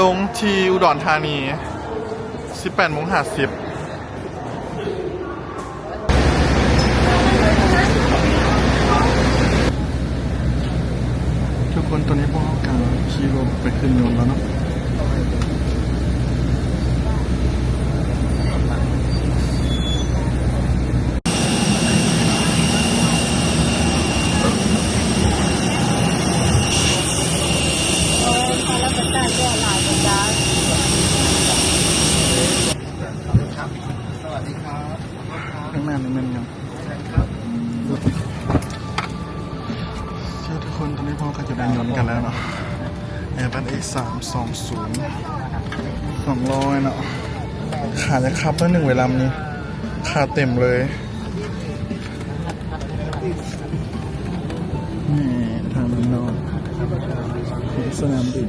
ลงที่อุดรธานี 18โมง50ทุกคนตอนนี้พวกเรากำลังขี่รถไปขึ้นยนต์แล้วเนาะ สวัสดีครับ ข้างหน้านี่มันยังเชื่อทุกคนตอนนี้พวกเราก็จะได้ยนต์กันแล้วเนาะแอร์บันเอสามสองศูนย์สองร้อยเนาะขาจะขับเมื่อหนึ่งเวลานี้ขาเต็มเลยนี่ทางด้านนอกสนามบิน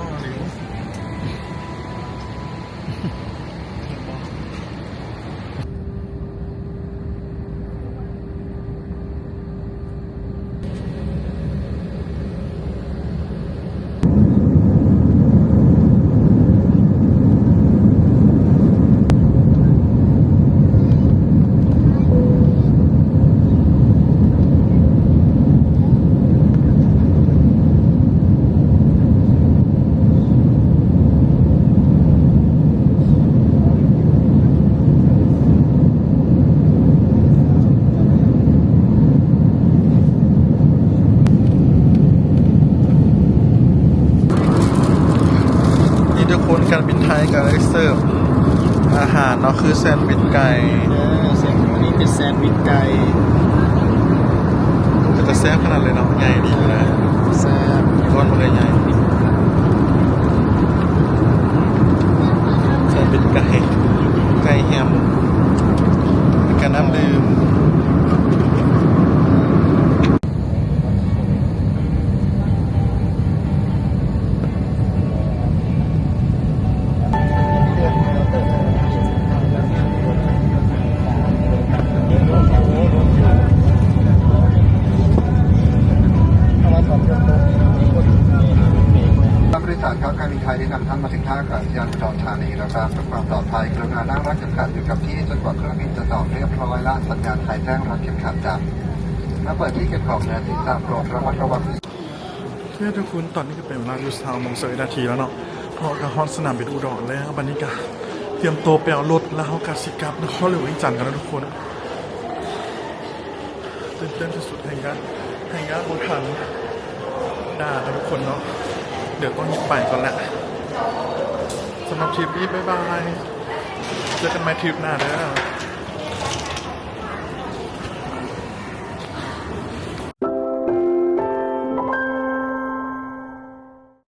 ทุกคน การบินไทยกับได้เสิร์ฟอาหารเนาะคือแซนด์วิชไก่เออเสียงวันนี้เป็นแซนด์วิชไก่มันจะแซ่บขนาดเลยเนาะใหญ่ดี ท่านผู้โดยสารครับการบินไทยได้นำท่านมาถึงท่าอากาศยานอุดรธานีแล้วครับเพื่อความปลอดภัยกรุณานั่งรัดเข็มขัดอยู่กับที่จนกว่าเครื่องบินจะต่อเรียบร้อยและสัญญาณไทยแจ้งรัดเข็มขัดดับเมื่อเปิดที่เก็บของเนือศีรษะโปรดระมัดระวังเพื่อทุกคนตอนนี้ก็เป็นเวลาอยู่สาวโมงสิบเอ็ดนาทีแล้วเนาะเพราะกระฮอนสนามบินอุดรแล้วบันนี้ก็เตรียมตัวไปเอารถแล้วกาสิกับนครหลวงวิงจันทร์กันแล้วทุกคนตื่นเต้นที่สุดแห่งการแห่งการบนทันด่ากันทุกคนเนาะ เดี๋ยวต้องหยิบไปก่อนแหละสำหรับทริปนี้บ๊ายบาย เจอกันใหม่ทริปหน้าเด้อ